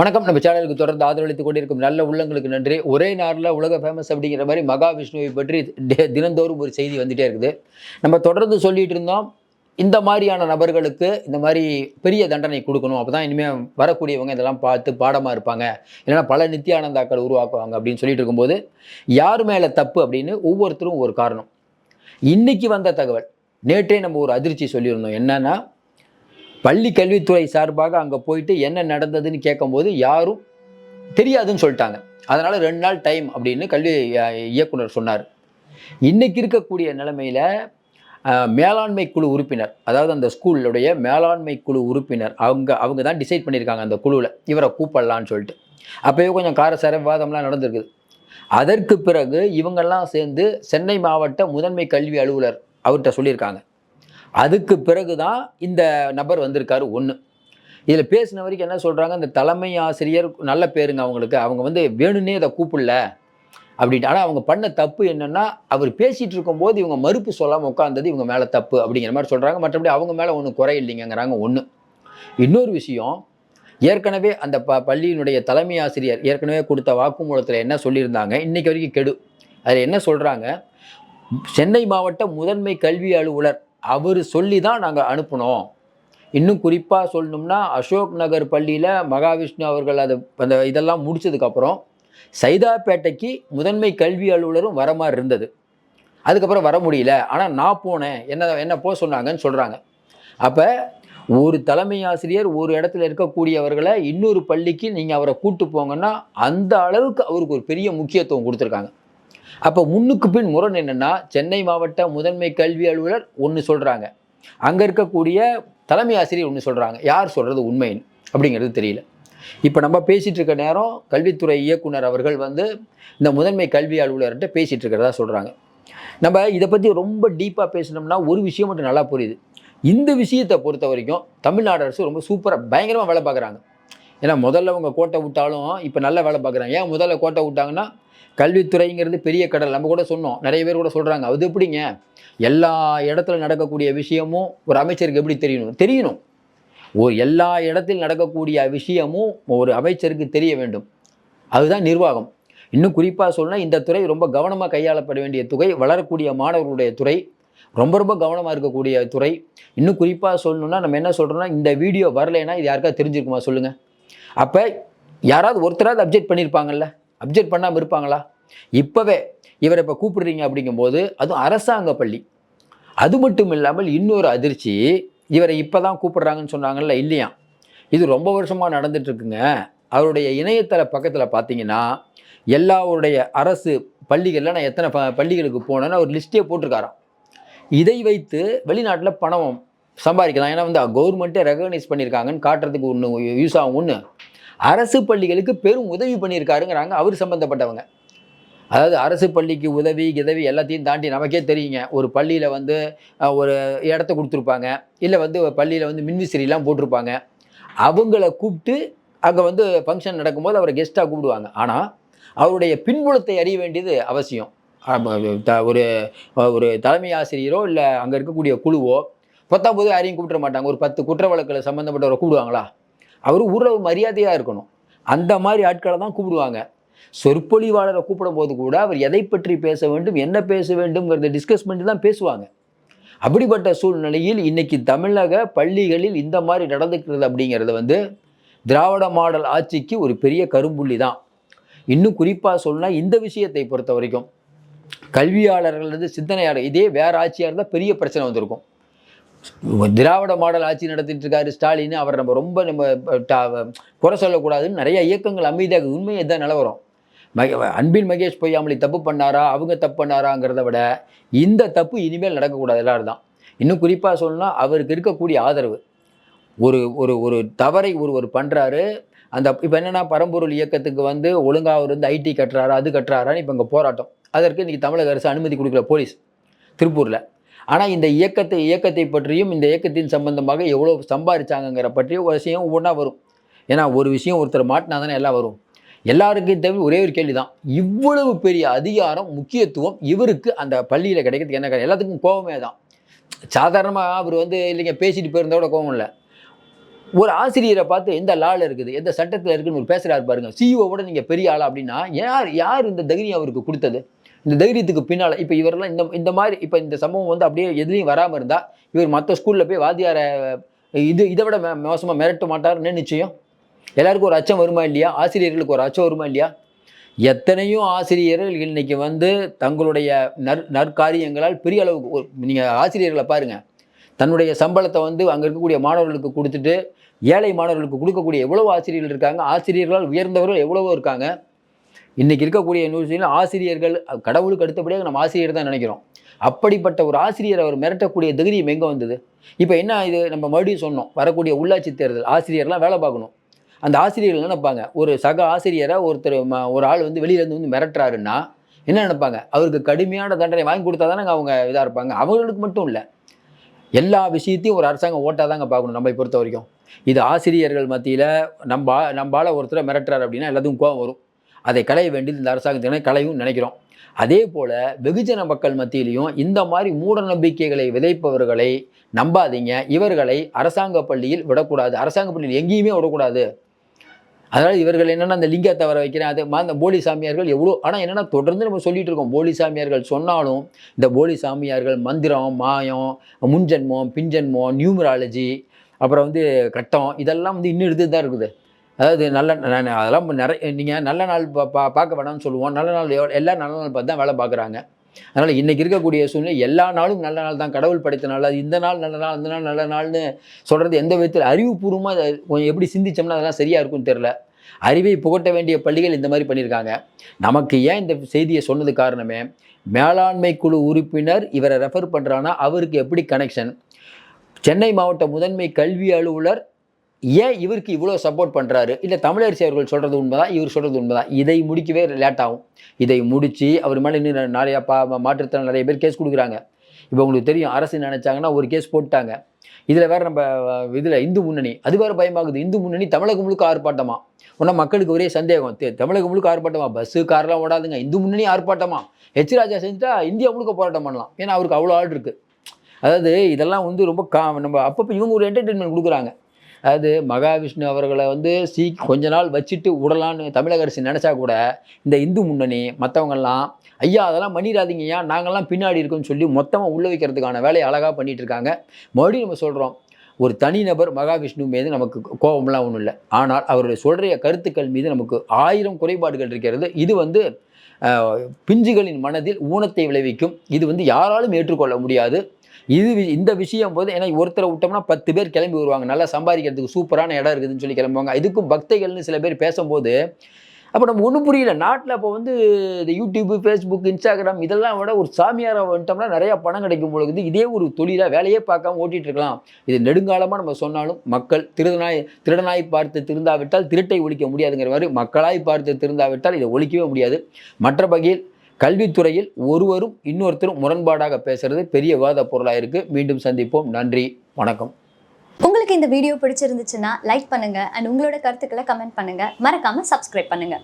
வணக்கம். நம்ம சேனலுக்கு தொடர்ந்து ஆதரவளித்துக் கொண்டிருக்கும் நல்ல உள்ளங்களுக்கு நன்றி. ஒரே நாளில் உலக ஃபேமஸ் அப்படிங்கிற மாதிரி மகாவிஷ்ணுவை பற்றி தினந்தோறும் ஒரு செய்தி வந்துட்டே இருக்குது. நம்ம தொடர்ந்து சொல்லிட்டு இருந்தோம் இந்த மாதிரியான நபர்களுக்கு இந்த மாதிரி பெரிய தண்டனை கொடுக்கணும். அப்போ தான் இனிமேல் வரக்கூடியவங்க இதெல்லாம் பார்த்து பாடமாக இருப்பாங்க. இல்லைன்னா பல நித்தியானந்தாக்கள் உருவாக்குவாங்க அப்படின்னு சொல்லிட்டு இருக்கும்போது யார் மேலே தப்பு அப்படின்னு ஒவ்வொருத்தரும் ஒரு காரணம். இன்னைக்கு வந்த தகவல் நேற்றே நம்ம ஒரு அதிர்ச்சி சொல்லியிருந்தோம். என்னன்னா பள்ளி கல்வித்துறை சார்பாக அங்கே போயிட்டு என்ன நடந்ததுன்னு கேட்கும்போது யாரும் தெரியாதுன்னு சொல்லிட்டாங்க. அதனால் ரெண்டு நாள் டைம் அப்படின்னு கல்வி இயக்குனர் சொன்னார். இன்னைக்கு இருக்கக்கூடிய நிலைமையில் மேலாண்மை குழு உறுப்பினர் அதாவது அந்த ஸ்கூலுடைய மேலாண்மை குழு உறுப்பினர் அவங்க அவங்க தான் டிசைட் பண்ணியிருக்காங்க அந்த குழுவில். இவரை கூப்பிடலான்னு சொல்லிட்டு. அப்போயே கொஞ்சம் காரசார விவாதம்லாம் நடந்திருக்குது. அதற்கு பிறகு இவங்கெல்லாம் சேர்ந்து சென்னை மாவட்ட முதன்மை கல்வி அலுவலர் அவர்கிட்ட சொல்லியிருக்காங்க. அதுக்கு பிறகு தான் இந்த நபர் வந்திருக்காரு ஒன்று இதில் பேசின வரைக்கும் என்ன சொல்கிறாங்க இந்த தலைமை ஆசிரியர் நல்ல பேருங்க அவங்களுக்கு. அவங்க வந்து வேணும்னே இதை கூப்பிடல அப்படின்ட்டு. ஆனால் அவங்க பண்ண தப்பு என்னென்னா அவர் பேசிகிட்டு இருக்கும்போது இவங்க மறுப்பு சொல்லாமல் உட்காந்தது இவங்க மேலே தப்பு அப்படிங்கிற மாதிரி சொல்கிறாங்க மற்றபடி அவங்க மேலே ஒன்றும் குறை இல்லைங்கிறாங்க ஒன்று இன்னொரு விஷயம் ஏற்கனவே அந்த ப பள்ளியினுடைய தலைமை ஆசிரியர் ஏற்கனவே கொடுத்த வாக்குமூலத்தில் என்ன சொல்லியிருந்தாங்க? இன்றைக்கி வரைக்கும் கெடு. அதில் என்ன சொல்கிறாங்க சென்னை மாவட்ட முதன்மை கல்வி அலுவலர் அவர் சொல்லி தான் நாங்கள் அனுப்பினோம். இன்னும் குறிப்பாக சொல்லணும்னா அசோக் நகர் பள்ளியில் மகாவிஷ்ணு அவர்கள் அதை அந்த இதெல்லாம் முடிச்சதுக்கப்புறம் சைதாப்பேட்டைக்கு முதன்மை கல்வி அலுவலரும் வர மாதிரி இருந்தது. அதுக்கப்புறம் வர முடியல. ஆனால் நான் போனேன். என்ன என்ன போக சொன்னாங்கன்னு சொல்கிறாங்க அப்போ ஒரு தலைமை ஆசிரியர் ஒரு இடத்துல இருக்கக்கூடியவர்களை இன்னொரு பள்ளிக்கு நீங்கள் அவரை கூட்டு போங்கன்னா அந்த அளவுக்கு அவருக்கு ஒரு பெரிய முக்கியத்துவம் கொடுத்துருக்காங்க. அப்போ முன்னுக்கு பின் முரண் என்னென்னா சென்னை மாவட்ட முதன்மை கல்வி அலுவலர் ஒன்று சொல்கிறாங்க அங்கே இருக்கக்கூடிய தலைமை ஆசிரியர் ஒன்று சொல்கிறாங்க யார் சொல்கிறது உண்மைன்னு? அப்படிங்கிறது தெரியல. இப்போ நம்ம பேசிகிட்டு இருக்க நேரம் கல்வித்துறை இயக்குனர் அவர்கள் வந்து இந்த முதன்மை கல்வி அலுவலர்கிட்ட பேசிகிட்டு இருக்கிறதா சொல்கிறாங்க நம்ம இதை பற்றி ரொம்ப டீப்பாக பேசினோம்னா ஒரு விஷயம் மட்டும் நல்லா புரியுது. இந்த விஷயத்தை பொறுத்த வரைக்கும் தமிழ்நாடு அரசு ரொம்ப சூப்பராக பயங்கரமாக வேலை பார்க்குறாங்க. ஏன்னா முதல்ல அவங்க கோட்டை விட்டாலும் இப்போ நல்ல வேலை பார்க்குறாங்க. ஏன் முதல்ல கோட்டை விட்டாங்கன்னா கல்வித்துறைங்கிறது பெரிய கடல். நம்ம கூட சொன்னோம். நிறைய பேர் கூட சொல்கிறாங்க அது எப்படிங்க? எல்லா இடத்துல நடக்கக்கூடிய விஷயமும் ஒரு அமைச்சருக்கு எப்படி தெரியணும்? தெரியணும். ஒரு எல்லா இடத்தில் நடக்கக்கூடிய விஷயமும் ஒரு அமைச்சருக்கு தெரிய வேண்டும். அதுதான் நிர்வாகம். இன்னும் குறிப்பாக சொன்னால் இந்த துறை ரொம்ப கவனமாக கையாளப்பட வேண்டிய துறை வளரக்கூடிய மாணவர்களுடைய துறை ரொம்ப ரொம்ப கவனமாக இருக்கக்கூடிய துறை. இன்னும் குறிப்பாக சொல்லணும்னா நம்ம என்ன சொல்கிறோம்னா இந்த வீடியோ வரலைன்னா இது யாருக்காவது தெரிஞ்சிருக்குமா? சொல்லுங்கள் அப்போ யாராவது ஒருத்தராவது அப்ஜெக்ட் பண்ணியிருப்பாங்கல்ல அப்ஜெக்ட் பண்ணாமல் இருப்பாங்களா இப்போவே இவரை இப்போ கூப்பிடுறீங்க அப்படிங்கும்போது அதுவும் அரசாங்க பள்ளி அது மட்டும் இல்லாமல் இன்னொரு அதிர்ச்சி இவரை இப்போ தான் கூப்பிடுறாங்கன்னு சொன்னாங்கல்ல இல்லையா இது ரொம்ப வருஷமாக நடந்துட்டுருக்குங்க அவருடைய இணையதள பக்கத்தில் பார்த்தீங்கன்னா எல்லாருடைய அரசு பள்ளிகளில் நான் எத்தனை ப பள்ளிகளுக்கு போனேன்னு ஒரு லிஸ்ட்டே போட்டிருக்காராம் இதை வைத்து வெளிநாட்டில் பணம் சம்பாதிக்கலாம் ஏன்னா வந்து கவர்மெண்ட்டே ரெகக்னைஸ் பண்ணியிருக்காங்கன்னு காட்டுறதுக்கு ஒன்று யூஸ் ஆகும் ஒன்று அரசு பள்ளிகளுக்கு பெரும் உதவி பண்ணியிருக்காருங்கிறாங்க. அவர் சம்மந்தப்பட்டவங்க அதாவது அரசு பள்ளிக்கு உதவி கிதவி எல்லாத்தையும் தாண்டி நமக்கே தெரியுங்க. ஒரு பள்ளியில் வந்து ஒரு இடத்த கொடுத்துருப்பாங்க. இல்லை வந்து பள்ளியில் வந்து மின்விசிறிலாம் போட்டிருப்பாங்க. அவங்கள கூப்பிட்டு அங்கே வந்து ஃபங்க்ஷன் நடக்கும்போது அவரை கெஸ்ட்டாக கூப்பிடுவாங்க. ஆனால் அவருடைய பின்புலத்தை அறிய வேண்டியது அவசியம். த- ஒரு ஒரு தலைமை ஆசிரியரோ இல்லை அங்கே இருக்கக்கூடிய குழுவோ பத்தாம் போது யாரையும் கூப்பிட மாட்டாங்க. ஒரு பத்து குற்ற வழக்கில் சம்மந்தப்பட்டவரை கூப்பிடுவாங்களா? அவர் ஊரில் ஒரு மரியாதையாக இருக்கணும். அந்த மாதிரி ஆட்களை தான் கூப்பிடுவாங்க. சொற்பொழிவாளரை கூப்பிடும்போது கூட அவர் எதை பற்றி பேச வேண்டும் என்ன பேச வேண்டும்ங்கிறத டிஸ்கஸ் பண்ணி தான் பேசுவாங்க. அப்படிப்பட்ட சூழ்நிலையில் இன்னைக்கு தமிழக பள்ளிகளில் இந்த மாதிரி நடந்துக்கிறது அப்படிங்கிறது வந்து திராவிட மாடல் ஆட்சிக்கு ஒரு பெரிய கரும்புள்ளி தான். இன்னும் குறிப்பாக சொன்னால் இந்த விஷயத்தை பொறுத்த வரைக்கும் கல்வியாளர்கள் சிந்தனையாளர். இதே வேறு ஆட்சியாக இருந்தால் பெரிய பிரச்சனை வந்திருக்கும். திராவிட மாடல் ஆட்சி நடத்திட்டு இருக்காரு ஸ்டாலின். அவர் நம்ம ரொம்ப நம்ம குறை சொல்லக்கூடாதுன்னு நிறைய இயக்கங்கள் அமைதியாக உண்மையை இதுதான் நிலவரம். மக அன்பின் மகேஷ் பொய்யாமலி தப்பு பண்ணாரா அவங்க தப்பு பண்ணாராங்கிறத விட இந்த தப்பு இனிமேல் நடக்கக்கூடாது எல்லாரும் தான். இன்னும் குறிப்பாக சொல்லணும்னா அவருக்கு இருக்கக்கூடிய ஆதரவு. ஒரு ஒரு ஒரு தவறை ஒருவர் பண்ணுறாரு அந்த இப்போ என்னென்னா பரம்பொருள் இயக்கத்துக்கு வந்து ஒழுங்காக அவர் வந்து ஐடி கட்டுறாரா அது கட்டுறாரான்னு இப்போ இங்கே போராட்டம். அதற்கு இன்றைக்கி தமிழக அரசு அனுமதி கொடுக்கல போலீஸ் திருப்பூரில். ஆனால் இந்த இயக்கத்தை இயக்கத்தை பற்றியும் இந்த இயக்கத்தின் சம்பந்தமாக எவ்வளோ சம்பாதிச்சாங்கிற பற்றியும் ஒரு விஷயம் ஒவ்வொன்றா வரும். ஏன்னா ஒரு விஷயம் ஒருத்தர் மாட்டினா தானே எல்லாம் வரும். எல்லாருக்கும் தவிர ஒரே ஒரு கேள்வி தான் இவ்வளவு பெரிய அதிகாரம் முக்கியத்துவம் இவருக்கு அந்த பள்ளியில் கிடைக்கிறதுக்கு என்ன எல்லாத்துக்கும் கோபமே தான். சாதாரணமாக அவர் வந்து இல்லைங்க பேசிட்டு போயிருந்தோட கோபம் இல்லை. ஒரு ஆசிரியரை பார்த்து எந்த லால இருக்குது எந்த சட்டத்தில் இருக்குதுன்னு ஒரு பேசுகிறாரு பாருங்க. சிஇஓவோட நீங்கள் பெரிய ஆளா அப்படின்னா யார் யார் இந்த தகுதி அவருக்கு கொடுத்தது? இந்த தைரியத்துக்கு பின்னால் இப்போ இவரெல்லாம் இந்த இந்த மாதிரி இப்போ இந்த சம்பவம் வந்து அப்படியே எதுலையும் வராமல் இருந்தால் இவர் மற்ற ஸ்கூலில் போய் வாத்தியாரை இது இதை விட மோசமாக மிரட்ட மாட்டார்னு நிச்சயம். எல்லாருக்கும் ஒரு அச்சம் வருமா இல்லையா? ஆசிரியர்களுக்கு ஒரு அச்சம் வருமா இல்லையா? எத்தனையோ ஆசிரியர்கள் இன்னைக்கு வந்து தங்களுடைய நற் நற்காரியங்களால் பெரிய அளவுக்கு நீங்கள் ஆசிரியர்களை பாருங்கள் தன்னுடைய சம்பளத்தை வந்து அங்கே இருக்கக்கூடிய மாணவர்களுக்கு கொடுத்துட்டு ஏழை மாணவர்களுக்கு கொடுக்கக்கூடிய எவ்வளவு ஆசிரியர்கள் இருக்காங்க? ஆசிரியர்களால் உயர்ந்தவர்கள் எவ்வளவோ இருக்காங்க. இன்றைக்கி இருக்கக்கூடிய யூனிவர்சிட்டியில் ஆசிரியர்கள் கடவுளுக்கு அடுத்தபடியாக நம்ம ஆசிரியர் தான் நினைக்கிறோம். அப்படிப்பட்ட ஒரு ஆசிரியர் அவர் மிரட்டக்கூடிய தைரியம் எங்கே வந்தது? இப்போ என்ன இது? நம்ம மறுபடியும் சொன்னோம் வரக்கூடிய உள்ளாட்சி தேர்தல் ஆசிரியர்லாம் வேலை பார்க்கணும். அந்த ஆசிரியர்கள் நினைப்பாங்க? ஒரு சக ஆசிரியரை ஒருத்தர் ஒரு ஆள் வந்து வெளியிலேருந்து வந்து மிரட்டுறாருன்னா என்ன நினைப்பாங்க? அவருக்கு கடுமையான தண்டனை வாங்கி கொடுத்தா தானே அவங்க இதாக இருப்பாங்க. அவங்களுக்கு மட்டும் இல்லை. எல்லா விஷயத்தையும் ஒரு அரசாங்கம் ஓட்டாக தாங்க பார்க்கணும் நம்மை பொறுத்த வரைக்கும். இது ஆசிரியர்கள் மத்தியில் நம்ம நம்பால் ஒருத்தரை மிரட்டுறாரு அப்படின்னா எல்லாத்துக்கும் கோவம் வரும். அதை களைய வேண்டியது இந்த அரசாங்கத்தினை களையும் நினைக்கிறோம். அதே போல் வெகுஜன மக்கள் மத்தியிலையும் இந்த மாதிரி மூட நம்பிக்கைகளை விதைப்பவர்களை நம்பாதீங்க. இவர்களை அரசாங்க பள்ளியில் விடக்கூடாது. அரசாங்க பள்ளியில் எங்கேயுமே விடக்கூடாது. அதனால் இவர்கள் என்னென்னா அந்த லிங்கத்தை வர வைக்கிறேன். அது மா- அந்த போலி சாமியார்கள் எவ்வளோ ஆனால் என்னென்னா தொடர்ந்து நம்ம சொல்லிட்டு இருக்கோம். போலி சாமியார்கள் சொன்னாலும் இந்த போலி சாமியார்கள் மந்திரம் மாயம் முன்ஜென்மம் பின்ஜென்மம் நியூமராலஜி அப்புறம் வந்து கட்டம் இதெல்லாம் வந்து இன்னும் எடுத்து தான் இருக்குது. அதாவது நல்ல நான் அதெல்லாம் நிறைய நீங்கள் நல்ல நாள் பா பா- பார்க்க வேணாம்னு சொல்லுவோம். நல்ல நாள் எவ்வளோ- நல்ல நாள் பார்த்து தான் வேலை பார்க்குறாங்க. அதனால் இன்றைக்கி இருக்கக்கூடிய சூழ்நிலை எல்லா நாளும் நல்ல நாள் தான். கடவுள் படைத்த நாள் அது இந்த நாள் நல்ல நாள் அந்த நாள் நல்ல நாள்னு சொல்கிறது எந்த விதத்தில் அறிவுபூர்வமாக கொஞ்சம் எப்படி சிந்திச்சோம்னா அதெல்லாம் சரியாக இருக்கும்னு தெரில அறிவை புகட்ட வேண்டிய பள்ளிகள் இந்த மாதிரி பண்ணியிருக்காங்க. நமக்கு ஏன் இந்த செய்தியை சொன்னது காரணமே மேலாண்மை குழு உறுப்பினர் இவரை ரெஃபர் பண்ணுறான்னா அவருக்கு எப்படி கனெக்ஷன் சென்னை மாவட்ட முதன்மை கல்வி அலுவலர் ஏன் இவருக்கு இவ்வளோ சப்போர்ட் பண்ணுறாரு இல்லை தமிழரசி அவர்கள் சொல்கிறது உண்மைதான் இவர் சொல்கிறது உண்மைதான் இதை முடிக்கவே லேட் ஆகும். இதை முடித்து அவர் மேலே இன்னும் நிறையா பா மாற்றுத்திறன் நிறைய பேர் கேஸ் கொடுக்குறாங்க. இப்போ உங்களுக்கு தெரியும் அரசு நினச்சாங்கன்னா ஒரு கேஸ் போட்டாங்க. இதில் வேறு நம்ம இதில் இந்து முன்னணி அது வேறு பயமாகுது. இந்து முன்னணி தமிழகம் முழுக்க ஆர்ப்பாட்டமா? ஒன்றா மக்களுக்கு ஒரே சந்தேகம். தமிழகம் முழுக்க ஆர்ப்பாட்டமா? பஸ்ஸு கார்லாம் ஓடாதுங்க. இந்து முன்னணி ஆர்ப்பாட்டமா? ஹெச் ராஜா செஞ்சுட்டா இந்தியா முழுக்க போராட்டம் பண்ணலாம். ஏன்னா அவருக்கு அவ்வளோ ஆள் இருக்குது அதாவது இதெல்லாம் வந்து ரொம்ப கா நம்ம அப்பப்போ இவங்க ஒரு என்டர்டெயின்மெண்ட் கொடுக்குறாங்க. அதாவது மகாவிஷ்ணு அவர்களை வந்து சீ கொஞ்ச நாள் வச்சுட்டு விடலான்னு தமிழக அரசு நினச்சா கூட இந்த இந்து முன்னணி மற்றவங்கெல்லாம் ஐயா அதெல்லாம் பண்ணிடாதீங்கய்யா நாங்கள்லாம் பின்னாடி இருக்கோம்னு சொல்லி மொத்தமாக உள்ள வைக்கிறதுக்கான வேலையை அழகாக பண்ணிகிட்டு இருக்காங்க. மறுபடியும் நம்ம சொல்கிறோம் ஒரு தனிநபர் மகாவிஷ்ணு மீது நமக்கு கோபம்லாம் ஒன்றும் இல்லை. ஆனால் அவருடைய சொல்கிற கருத்துக்கள் மீது நமக்கு ஆயிரம் குறைபாடுகள் இருக்கிறது. இது வந்து பிஞ்சுகளின் மனதில் ஊனத்தை விளைவிக்கும். இது வந்து யாராலும் ஏற்றுக்கொள்ள முடியாது. இது வி- இந்த விஷயம் போது ஏன்னா ஒருத்தரை விட்டோம்னா பத்து பேர் கிளம்பி வருவாங்க. நல்லா சம்பாதிக்கிறதுக்கு சூப்பரான இடம் இருக்குதுன்னு சொல்லி கிளம்புவாங்க. இதுக்கும் பக்தைகள்னு சில பேர் பேசும்போது அப்போ நம்ம ஒன்றும் புரியல. நாட்டில் அப்போ வந்து இந்த யூடியூப்பு ஃபேஸ்புக் இன்ஸ்டாகிராம் இதெல்லாம் விட ஒரு சாமியாரை வந்துட்டோம்னா நிறையா பணம் கிடைக்கும் பொழுது இதே ஒரு தொழிலாக வேலையே பார்க்காம ஓட்டிகிட்டு இருக்கலாம். இது நெடுங்காலமாக நம்ம சொன்னாலும் மக்கள் திருடனாய் திருடனாய் பார்த்து திருந்தாவிட்டால் திருட்டை ஒழிக்க முடியாதுங்கிற மாதிரி மக்களாய் பார்த்து திருந்தாவிட்டால் இதை ஒழிக்கவே முடியாது. மற்ற வகையில் கல்வித்துறையில் ஒருவரும் இன்னொருத்தரும் முரண்பாடாக பேசுறது பெரிய விவாத பொருளாக இருக்குது மீண்டும் சந்திப்போம். நன்றி. வணக்கம். உங்களுக்கு இந்த வீடியோ பிடிச்சிருந்துச்சுன்னா லைக் பண்ணுங்க. அண்ட் உங்களோட கருத்துக்களை கமெண்ட் பண்ணுங்க. மறக்காம சப்ஸ்கிரைப் பண்ணுங்க.